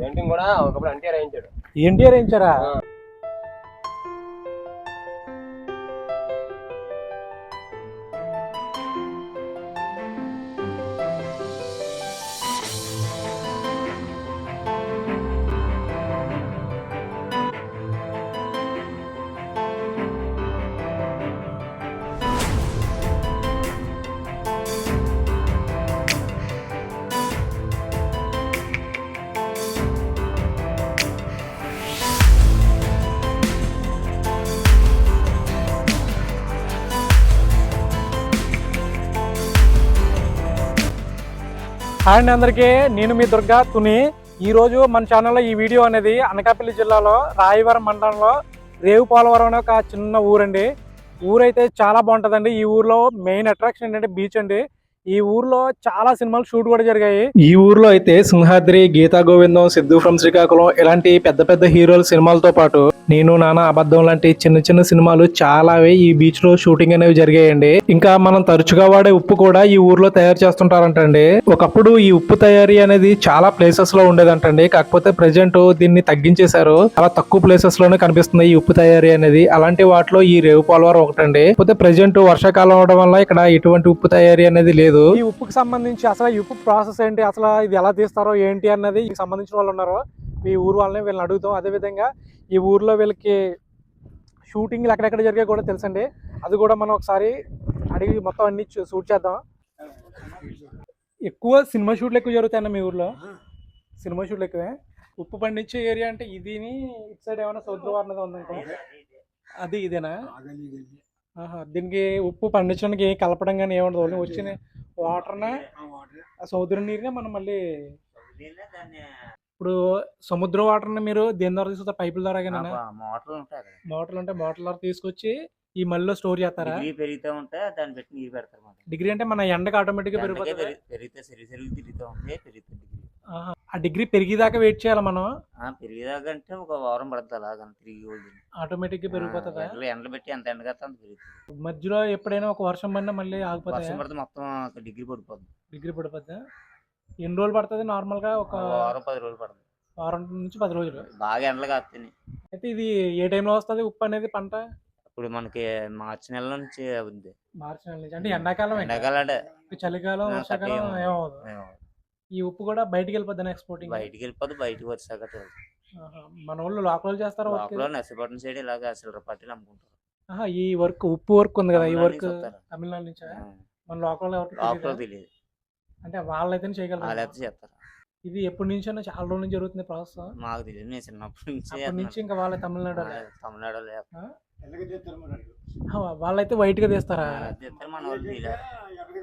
Painting కూడా ఒకప్పుడు ఎన్టీఆర్ వేయించాడు. ఎన్టీఆర్ వేయించారా? హాయ్ అండి అందరికీ. నేను మీ దుర్గా తుని. ఈ రోజు మన ఛానల్లో ఈ వీడియో అనేది అనకాపల్లి జిల్లాలో రాయవరం మండలంలో రేవు పోలవరం అనే ఒక చిన్న ఊరండి. ఊరైతే చాలా బాగుంటుందండి. ఈ ఊర్లో మెయిన్ అట్రాక్షన్ ఏంటంటే బీచ్ అండి. ఈ ఊర్లో చాలా సినిమాలు షూట్ కూడా జరిగాయి. ఈ ఊర్లో అయితే సింహాద్రి గీతా గోవిందం సిద్ధు ఫ్రమ్ శ్రీకాకుళం ఇలాంటి పెద్ద పెద్ద హీరోల సినిమాలతో పాటు నేను నాన్న అబద్ధం లాంటి చిన్న చిన్న సినిమాలు చాలా ఈ బీచ్లో షూటింగ్ అనేవి జరిగాయండి. ఇంకా మనం తరచుగా వాడే ఉప్పు కూడా ఈ ఊర్లో తయారు చేస్తుంటారంటండి. ఒకప్పుడు ఈ ఉప్పు తయారీ అనేది చాలా ప్లేసెస్లో ఉండేదంటండి. కాకపోతే ప్రెసెంట్ దీన్ని తగ్గించేశారు. చాలా తక్కువ ప్లేసెస్లోనే కనిపిస్తుంది ఈ ఉప్పు తయారీ అనేది. అలాంటి వాటిలో ఈ రేవు పోలవరం ఒకటండి. కాకపోతే ప్రజెంట్ వర్షాకాలం అవడం వల్ల ఇక్కడ ఎటువంటి ఉప్పు తయారీ అనేది లేదు. ఈ ఉప్పుకి సంబంధించి అసలు ఈ ఉప్పు ప్రాసెస్ ఏంటి? అసలు ఇది ఎలా తీస్తారో ఏంటి అన్నది ఈ సంబంధించిన వాళ్ళు ఉన్నారు ఈ ఊరు వాళ్ళని వీళ్ళని అడుగుతాం. అదే విధంగా ఈ ఊర్లో వీళ్ళకి షూటింగ్లు ఎక్కడెక్కడ జరిగాయి కూడా తెలుసండి. అది కూడా మనం ఒకసారి అడిగి మొత్తం అన్ని చూ- షూట్ చేద్దాం. ఎక్కువ సినిమా షూట్లు ఎక్కువ జరుగుతాయన్న మీ ఊర్లో? సినిమా షూట్లు ఎక్కువే? ఉప్పు పండించే ఏరియా అంటే ఇదిని ఇటు సైడ్ ఏమైనా సముద్రవారణది ఉందనుకో అది ఇదేనా? దీనికి ఉప్పు పండించడానికి ఏం కలపడం కానీ ఏముండదు ఓన్లీ వచ్చిన వాటర్నే ఆ సముద్రం నీరునే మనం మళ్ళీ ఇప్పుడు సముద్ర వాటర్ని మీరు దేని ద్వారా తీసుకొస్తారు? పైపుల ద్వారా కానీ మోటార్లు ఉంటాయి మోటార్లు ద్వారా తీసుకొచ్చి ఈ మళ్ళీ స్టోర్ చేస్తారా? డిగ్రీ పెరుగుతూ ఉంటే దాన్ని బట్టి నీరు పెడతారు డిగ్రీ అంటే మన ఎండకి ఆటోమేటిక్గా పెరిగిపోతుంది? పెరిగితే సరి తిరుగుతూ ఉంటే పెరుగుతుంది. ఆ డిగ్రీ పెరిగేదాకా వెయిట్ చేయాలి మనం? ఆ, పెరిగేదాకంటే ఒక వారం పడుతుంది అలాగా తిరిగి వదిలి. ఆటోమేటిక్గా పెరిగిపోతుందా? ఎండలు పెట్టి ఎంత ఎండ కత్తా అంత పెరుగుతుంది. మధ్యలో ఎప్పుడైనా ఒక వర్షం పడినా మళ్ళీ ఆగిపోతాయి? వర్షం పడితే మొత్తం డిగ్రీ పడిపోతుంది డిగ్రీ పడిపోద్దా? ఎన్ని రోజులు పడుతుంది నార్మల్గా ఒక వారం పది రోజులు పడుతుంది. వారం నుంచి పది రోజులు? బాగా ఎండలు కాస్తాయి. అయితే ఇది ఏ టైంలో వస్తుంది ఉప్పు అనేది పంట? ఇప్పుడు మనకి మార్చి నెల నుంచి ఉంది. మార్చి నెల నుంచి అంటే ఎండాకాలం. ఎండాకాలం అంటే చలికాలం వర్షాకాలం తక్కువ ఏమో. ఏమవుదు ఏమో. ఈ ఉప్పు కూడా బయటికి వెళ్ళిపోద్ది ఎక్స్పోర్టింగ్ బయటికి వెళ్ళిపోతే బయటికి వచ్చాక. మన వాళ్ళు లోకల్ చేస్తారా లోపల నర్సీపట్నం సైడ్ ఇలాగ సిల్లర్ పట్టీలు అమ్ముకుంటారు ఈ వర్క్ ఉప్పు వర్క్ ఉంది కదా ఈ వర్క్. తమిళనాడు నుంచా? మన లోకల్ తెలీదా? తెలియదు అంటే వాళ్ళైతే వాళ్ళు చేయగలరు అయితే చేస్తారు. ఇది ఎప్పటి నుంచో చాలా రోజుల నుంచి జరుగుతుంది ప్రాసెస్? మాకు తెలియదు నేను చిన్నప్పటి నుంచి అప్పటి నుంచి ఇంకా వాళ్ళ తమిళనాడు. తమిళనాడు వాళ్ళైతే వైట్గా తీస్తారా? మన వాళ్ళు.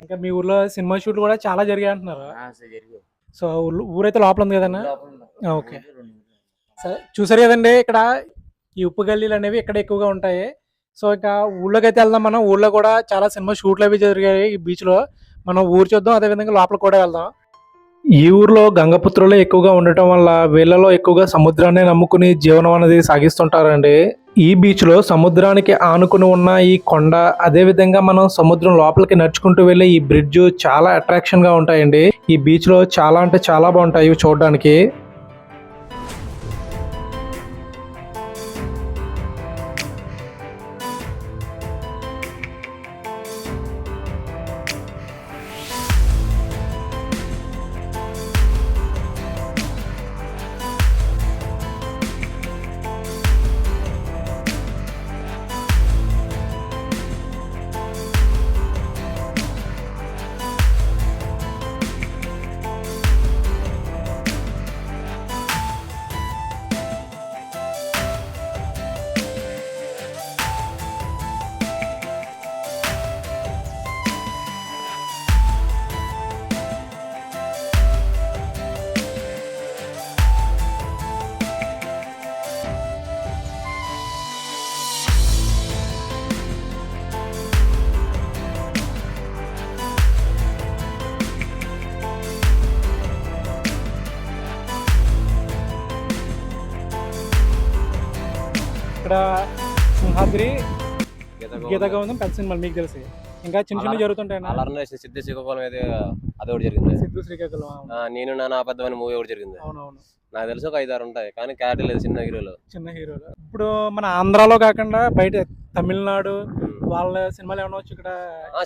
ఇంకా మీ ఊర్లో సినిమా షూట్లు కూడా చాలా జరిగాయి అంటున్నారు. సో ఊరైతే లోపల ఉంది కదన్నా? ఓకే. సరే చూసారు కదండి ఇక్కడ ఈ ఉప్పు గల్లీలు అనేవి ఇక్కడ ఎక్కువగా ఉంటాయి. సో ఇంకా ఊళ్ళోకి అయితే వెళ్దాం మనం. ఊళ్ళో కూడా చాలా సినిమా షూట్లు అవి జరిగాయి ఈ బీచ్లో. మనం ఊరు చూద్దాం అదే విధంగా లోపల కూడా వెళ్దాం. ఈ ఊర్లో గంగపుత్రులు ఎక్కువగా ఉండటం వల్ల వీళ్ళలో ఎక్కువగా సముద్రాన్ని నమ్ముకుని జీవనం అనేది సాగిస్తుంటారండి. ఈ బీచ్లో సముద్రానికి ఆనుకుని ఉన్న ఈ కొండ అదే విధంగా మనం సముద్రం లోపలికి నడుచుకుంటూ వెళ్ళే ఈ బ్రిడ్జ్ చాలా అట్రాక్షన్గా ఉంటాయండి. ఈ బీచ్లో చాలా అంటే చాలా బాగుంటాయి ఇవి చూడడానికి. ఇక్కడ సింహాద్రి గీత గోవిందం పెద్ద సినిమాలు మీకు తెలిసి. ఇంకా చిన్న చిన్న అలా- జరుగుతుంటాయి అలర్న సిద్ధ శ్రీకాకుళం ఏదో అది ఒకటి జరిగింది. సిద్ధు శ్రీకాకుళం నేను నా నా పెద్దమైన మూవీ ఒకటి జరిగింది. అవునవును. నాకు తెలిసి ఒక ఐదు ఆరు ఉంటాయి కానీ క్యారెక్టర్ లేదు చిన్న హీరోలు. చిన్న హీరోలు. ఇప్పుడు మన ఆంధ్రాలో కాకుండా బయట తమిళనాడు వాళ్ళ సినిమాలు ఏమైనా వచ్చి ఇక్కడ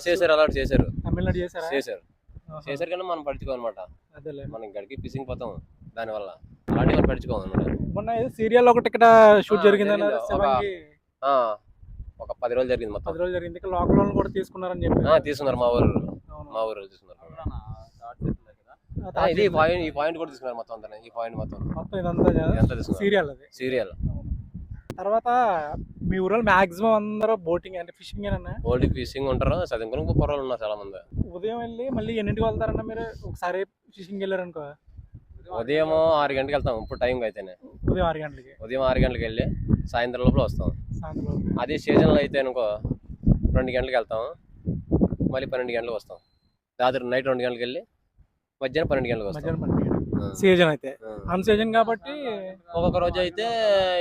చేశారు అలాంటి చేశారు. తమిళనాడు చేశారా? చేశారు. చేశారు కానీ మనం పడుచుకోమన్నమాట అదేలే. మనం గడికి పిసింగ్ పోతాం. దానివల్ల. అలాంటివి మనం పడుచుకోం అనమాట మొన్న ఏదో సీరియల్ ఒకటి ఇక్కడ షూట్ జరిగింది అన్నారు. శివంగి. ఒక పది రోజులు జరిగింది మొత్తం. పది రోజులు జరిగింది. ఇక్కడ లోకల్ వాళ్ళు కూడా తీసుకున్నారని చెప్పి ఆ, తీసుకున్నారు మా ఊరు. అవును. మా ఊరు తీసుకున్నారు. ఆ, ఆ, ఇది ఈ పాయింట్ ఈ పాయింట్ కూడా తీసుకున్నారు మొత్తం అంతా ఈ పాయింట్ మొత్తం. మొత్తం ఇదంతా ఎంత తీసుకున్నారు. సీరియల్ అది. సీరియల్. తర్వాత మీ ఊరిలో మాక్సిమం అందరూ బోటింగ్ అంటే ఫిషింగ్ ఏనన్నా ఓల్డ్ ఫిషింగ్ ఉంటారు. చదువుకుని కుర్రోళ్ళు ఉన్నారు చాలా మంది ఉదయం వెళ్ళి మళ్ళీ ఎన్నింటికి వెళ్తారన్నా మీరు? ఒకసారి ఫిషింగ్ వెళ్ళారనుకో. ఉదయం ఆరు గంటలకు వెళ్తాం. ఇప్పుడు టైం అయితేనే. ఉదయం ఆరు గంటలకి. ఉదయం ఆరు గంటలకు వెళ్ళి సాయంత్రం లోపల వస్తాం. అదే సీజన్లో అయితే అనుకో రెండు గంటలకు వెళ్తాం. మళ్ళీ పన్నెండు గంటలకు వస్తాం. రాత్రి నైట్ రెండు గంటలకు వెళ్ళి మధ్యాహ్నం పన్నెండు గంటలకు వస్తాం. సీజన్ అయితే. అన్ సీజన్ కాబట్టి ఒక్కొక్క రోజు అయితే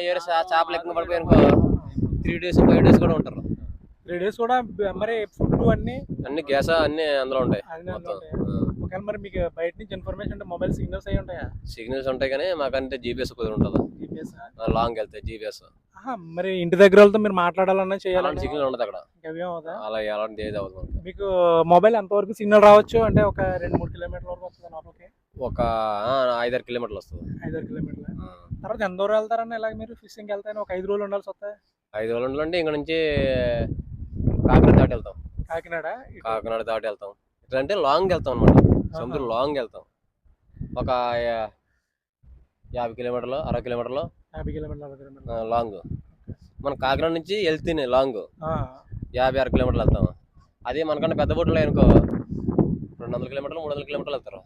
ఏరే చా- చేపలు ఎక్కువ పడిపోయి అనుకో త్రీ డేస్ ఫైవ్ డేస్ కూడా ఉంటారు. త్రీ డేస్ కూడా మరి ఫుడ్ అన్ని అన్ని గ్యాస్ అన్ని అందులో ఉంటాయి. మొత్తం. ఉంటాయా? ఒకవేళ మరి మీకు బయట నుంచి ఇన్ఫర్మేషన్ అంటే మొబైల్ సిగ్నల్స్ అయి ఉంటాయా? సిగ్నల్స్ ఉంటాయి కానీ మాకంటే జీపీఎస్ కుదిరి ఉంటుంది జీపీఎస్ లాంగ్ వెళ్తాయి జీపీఎస్ మరి ఇంటి దగ్గర వాళ్ళతో మీరు మాట్లాడాలన్నా అలాంటి చేయాలన్నా సిగ్నల్ ఉండదు అక్కడ. ఇంకా అవేం అవుతా అలా అలాంటి ఏది అవ్వదు మనకి. మీకు మొబైల్ ఎంతవరకు సిగ్నల్ రావచ్చు? అంటే ఒక రెండు మూడు కిలోమీటర్ల వరకు వస్తుంది లోపలికి? ఒక ఆ, ఐదారు కిలోమీటర్లు వస్తుంది. ఐదారు కిలోమీటర్లు ఆ. తర్వాత ఎంత దూరం వెళ్తారన్న ఇలాగ మీరు ఫిషింగ్ వెళ్తాను ఒక ఐదు రోజులు ఉండాల్సి వస్తాయి? ఐదు రోజులు ఉంటే ఇంక నుంచి కాకినాడ దాటి వెళ్తాం. కాకినాడ? ఇటు? కాకినాడ దాటి వెళ్తాం. ఇట్లా అంటే లాంగ్ వెళ్తాం అనమాట సముద్రం లాంగ్ వెళ్తాం ఒక యాభై కిలోమీటర్లు అరవై కిలోమీటర్లు యాభై కిలోమీటర్లు అరవై లాంగ్. మన కాకినాడ నుంచి వెళ్తేనే లాంగ్. యాభై ఆరు కిలోమీటర్లు వెళ్తాం. అదే మనకన్నా పెద్ద బోట్లు అనుకో రెండు వందల కిలోమీటర్లు మూడు వందల కిలోమీటర్లు వెళ్తారు.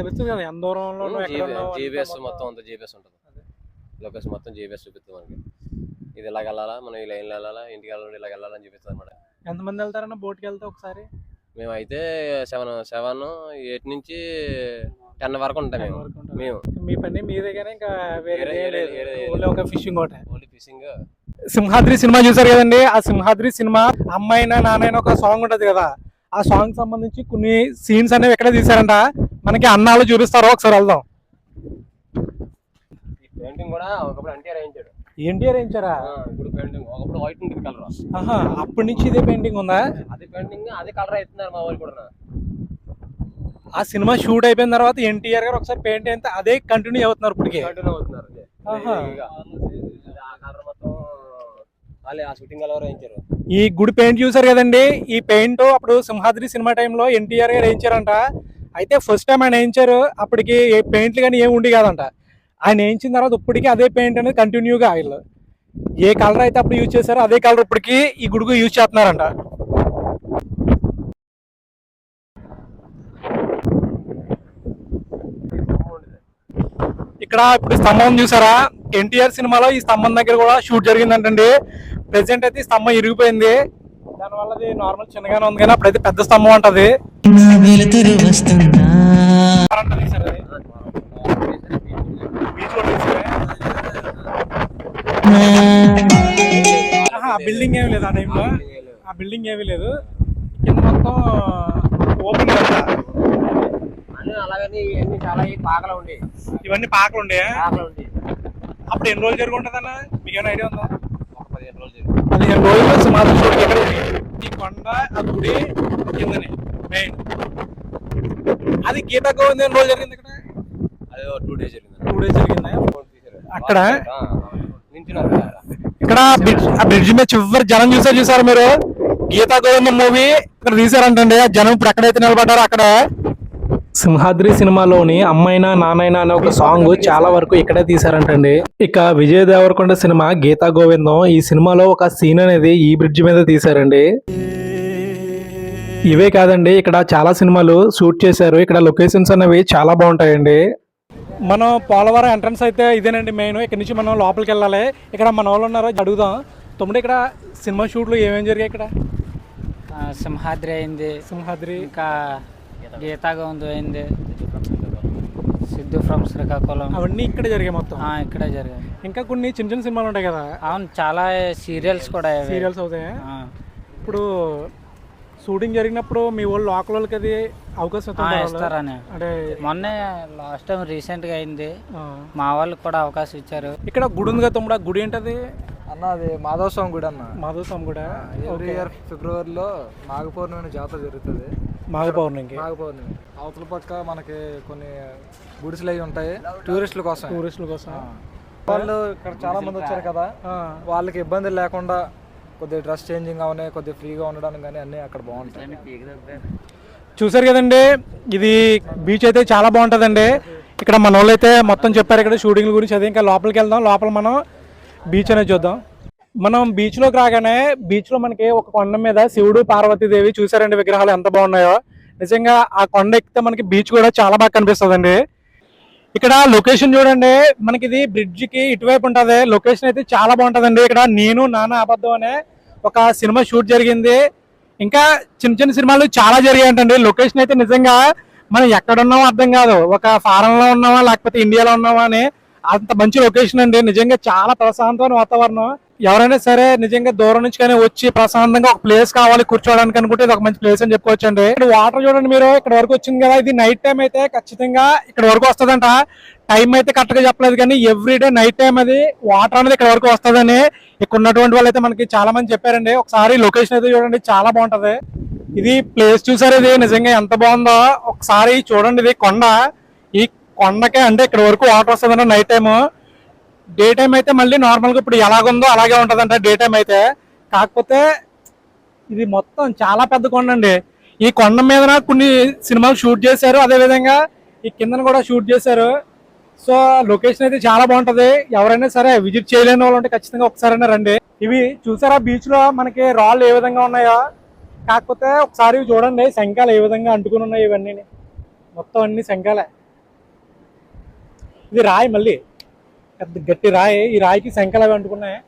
తెలుస్తుంది కదా ఎంత దూరంలో జీబీఎస్ మొత్తం. అంతా జీబీఎస్ ఉంటుంది. లొకేషన్ మొత్తం జీబీఎస్ చూపిస్తుంది మనకి. ఇది ఇలాగ వెళ్ళాలా మనం ఈ లైన్లో వెళ్ళాలా? ఇంటికి వెళ్ళాలి ఇలాగ వెళ్ళాలని చూపిస్తుంది అనమాట ఎంతమంది వెళ్తారన్న బోట్కి వెళ్తే ఒకసారి? మేమైతే సెవెన్ సెవెన్ ఎయిట్ నుంచి టెన్ వరకు ఉంటాం మేము. మేము. మీ పని మీదే కానీ ఇంకా వేరే ఒక ఫిషింగ్ ఒకటే ఓన్లీ ఫిషింగ్. సింహాద్రి సినిమా చూసారు కదండి? ఆ సింహాద్రి సినిమా అమ్మాయినా నానైనా ఒక సాంగ్ ఉంటది కదా? ఆ సాంగ్ సంబంధించి కొన్ని సీన్స్ అనేవి ఎక్కడ తీసారంట మనకి అన్నాలు చూపిస్తారు ఒకసారి వెళ్దాం. ఈ పెయింటింగ్ కూడా ఒకప్పుడు వేయించాడు ఎన్టీఆర్ వేయించారా ఆ, ఇప్పుడు పెయింటింగ్ ఒకప్పుడు వైట్ ఉంటుంది కలర్ అప్పటి నుంచి ఇదే పెయింటింగ్ ఉందా? అదే పెయింటింగ్ అదే కలర్ అవుతున్నారు మా వాళ్ళు కూడా ఆ సినిమా షూట్ అయిపోయిన తర్వాత ఎన్టీఆర్ గారు ఒకసారి పెయింట్ అయితే అదే కంటిన్యూ అవుతున్నారు ఇప్పటికే. కంటిన్యూ అవుతున్నారు ఈ గుడి పెయింట్ చూసారు కదండి ఈ పెయింట్ అప్పుడు సింహాద్రి సినిమా టైంలో ఎన్టీఆర్ గారు వేయించారంట. అయితే ఫస్ట్ టైం ఆయన వేయించారు అప్పటికి పెయింట్లు కానీ ఏమి ఉండి కాదంట. ఆయన వేయించిన తర్వాత ఇప్పటికీ అదే పెయింట్ అనేది కంటిన్యూగా వీళ్ళు ఏ కలర్ అయితే అప్పుడు యూజ్ చేశారో అదే కలర్ ఇప్పటికి ఈ గుడికి యూజ్ చేస్తున్నారంట. ఇక్కడ ఇప్పుడు స్తంభం చూసారా? ఎన్టీఆర్ సినిమాలో ఈ స్తంభం దగ్గర కూడా షూట్ జరిగిందంటండి. ప్రెసెంట్ అయితే ఈ స్తంభం ఇరిగిపోయింది. దానివల్ల అది నార్మల్ చిన్నగానే ఉంది కానీ అప్పుడైతే పెద్ద స్తంభం ఉంటది వెలుతురు వస్తుందా కరెంట్ తీశారు అది. బీచ్ రోడ్ తీశారే. ఆహా, బిల్డింగ్ ఏమీ లేదు ఆ టైంలో ఆ బిల్డింగ్ ఏమీ లేదు. కింద మొత్తం ఓపెన్ కదా అన్నీ అలాగని ఇవన్నీ చాలా పాకలు ఉండి ఇవన్నీ పాకలు ఉండే అప్పుడు ఎన్ని రోజులు జరుగుంటుందన్న? మీకు ఏమైనా ఐడియా ఉందా? పదిహేను రోజులు. పదిహేను రోజులు సుమారు. ఈ కొండ ఆ గుడి కిందని మెయిన్ అది గీతా గోవింద్ ఎన్ని రోజులు జరిగింది ఇక్కడ? అది టూ డేస్ జరిగింది. జరిగింది? అక్కడ? ఇక్కడ బ్రిడ్జ్ ఆ బ్రిడ్జ్ మీద చివరి జనం చూసారు చూసారు మీరు? గీతా గోవిందం మూవీ ఇక్కడ తీసారంటండి ఆ జనం ఇప్పుడు ఎక్కడైతే నిలబడ్డారో అక్కడ. సింహాద్రి సినిమాలోని అమ్మాయినా నానైనా అనే ఒక సాంగ్ చాలా వరకు ఇక్కడే తీసారంటండి ఇక విజయ్ దేవరకొండ సినిమా గీతా గోవిందం ఈ సినిమాలో ఒక సీన్ అనేది ఈ బ్రిడ్జ్ మీద తీసారండి ఇవే కాదండి ఇక్కడ చాలా సినిమాలు షూట్ చేశారు. ఇక్కడ లొకేషన్స్ అనేవి చాలా బాగుంటాయండి. మనం పోలవరం ఎంట్రన్స్ అయితే ఇదేనండి మెయిన్ ఇక్కడ నుంచి మనం లోపలికి వెళ్ళాలి. ఇక్కడ మన వాళ్ళు ఉన్నారో? అడుగుదాం. తమ్ముడు ఇక్కడ సినిమా షూట్లు ఏమేమి జరిగాయి ఇక్కడ? సింహాద్రి అయింది. సింహాద్రి. ఇంకా గీతా గోవింద్ అయింది. సిద్ధు ఫ్రమ్ శ్రీకాకుళం. అవన్నీ ఇక్కడ జరిగాయి మొత్తం. ఆ, ఇక్కడే జరిగాయి. ఇంకా కొన్ని చిన్న చిన్న సినిమాలు ఉంటాయి కదా? అవును చాలా సీరియల్స్ కూడా. సీరియల్స్ అవుతాయి? ఆ, ఇప్పుడు షూటింగ్ జరిగినప్పుడు మీ వాళ్ళు లోకల్ వాళ్ళకి అది అవకాశం? ఇస్తారని. అంటే మొన్నే లాస్ట్ టైం రీసెంట్గా అయింది. మా వాళ్ళకి కూడా అవకాశం ఇచ్చారు. ఇక్కడ గుడి ఉంది కదా తమ్ముడు? ఆ గుడి ఏంటది? అన్న అది మాధవ స్వామి గుడి అన్న. మాధవ స్వామి కూడా ఎవ్రీ ఇయర్ ఫిబ్రవరిలో మాఘ పౌర్ణమి జాతర జరుగుతుంది. మాఘ పౌర్ణమికి మాఘ పౌర్ణమి అవతల పక్క మనకి కొన్ని గుడిసెలు అవి ఉంటాయి. టూరిస్టుల కోసం టూరిస్టుల కోసం వాళ్ళు ఇక్కడ చాలా మంది వచ్చారు కదా. వాళ్ళకి ఇబ్బంది లేకుండా కొద్దిగా డ్రెస్ చేంజింగ్ అవనే కొద్దిగా ఫ్రీగా ఉండడానికి కానీ అన్నీ అక్కడ బాగుంటాయి. చూసారు కదండి ఇది బీచ్ అయితే చాలా బాగుంటుందండి. ఇక్కడ మన వాళ్ళు అయితే మొత్తం చెప్పారు ఇక్కడ షూటింగ్ గురించి అదే ఇంకా లోపలికి వెళ్దాం లోపల మనం బీచ్ అనేది చూద్దాం. మనం బీచ్లోకి రాగానే బీచ్లో మనకి ఒక కొండ మీద శివుడు పార్వతీదేవి చూసారండి విగ్రహాలు ఎంత బాగున్నాయో. నిజంగా ఆ కొండ ఎక్కితే మనకి బీచ్ కూడా చాలా బాగా కనిపిస్తుందండి. ఇక్కడ లొకేషన్ చూడండి మనకి ఇది బ్రిడ్జ్కి ఇటువైపు ఉంటది. లొకేషన్ అయితే చాలా బాగుంటదండి. ఇక్కడ నేను నాన్న అబద్ధం అనే ఒక సినిమా షూట్ జరిగింది. ఇంకా చిన్న చిన్న సినిమాలు చాలా జరిగాయంటండి. లొకేషన్ అయితే నిజంగా మనం ఎక్కడున్నామో అర్థం కాదు. ఒక ఫారెన్లో ఉన్నామా లేకపోతే ఇండియాలో ఉన్నామా అని అంత మంచి లొకేషన్ అండి. నిజంగా చాలా ప్రశాంతమైన వాతావరణం. ఎవరైనా సరే నిజంగా దూరం నుంచి కానీ వచ్చి ప్రశాంతంగా ఒక ప్లేస్ కావాలి కూర్చోవడానికి అనుకుంటే ఇది ఒక మంచి ప్లేస్ అని చెప్పుకోవచ్చు అండి ఇక్కడ వాటర్ చూడండి మీరు ఇక్కడ వరకు వచ్చింది కదా ఇది నైట్ టైం అయితే ఖచ్చితంగా ఇక్కడ వరకు వస్తుందంట. టైం అయితే కరెక్ట్గా చెప్పలేదు కానీ ఎవ్రీ డే నైట్ టైం అది వాటర్ అనేది ఇక్కడ వరకు వస్తుందని ఇక్కడ ఉన్నటువంటి వాళ్ళు అయితే మనకి చాలా మంది చెప్పారండి. ఒకసారి లొకేషన్ అయితే చూడండి చాలా బాగుంటది. ఇది ప్లేస్ చూసారు ఇది? నిజంగా ఎంత బాగుందో. ఒకసారి చూడండి ఇది కొండ. ఈ కొండకే అంటే ఇక్కడ వరకు వాటర్ వస్తుందండి నైట్ టైం డే టైం అయితే మళ్ళీ నార్మల్గా ఇప్పుడు ఎలాగుందో అలాగే ఉంటుందంట డే టైం అయితే. కాకపోతే ఇది మొత్తం చాలా పెద్ద కొండ అండి. ఈ కొండ మీద కొన్ని సినిమాలు షూట్ చేశారు అదేవిధంగా ఈ కిందన కూడా షూట్ చేశారు. సో లొకేషన్ అయితే చాలా బాగుంటుంది. ఎవరైనా సరే విజిట్ చేయలేని వాళ్ళు ఉంటే ఖచ్చితంగా ఒకసారైనా రండి. ఇవి చూసారా బీచ్లో మనకి రాళ్ళు ఏ విధంగా ఉన్నాయో? కాకపోతే ఒకసారి చూడండి శంఖాలు ఏ విధంగా అంటుకుని ఉన్నాయి ఇవన్నీ మొత్తం అన్ని శంఖాలే. ఇది రాయి మళ్ళీ. పెద్ద గట్టి రాయి ఈ రాయికి శంఖాలు అవి అంటుకున్నాయి.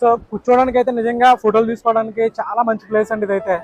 సో కూర్చోవడానికి అయితే నిజంగా ఫోటోలు తీసుకోవడానికి చాలా మంచి ప్లేస్ అండి ఇదైతే.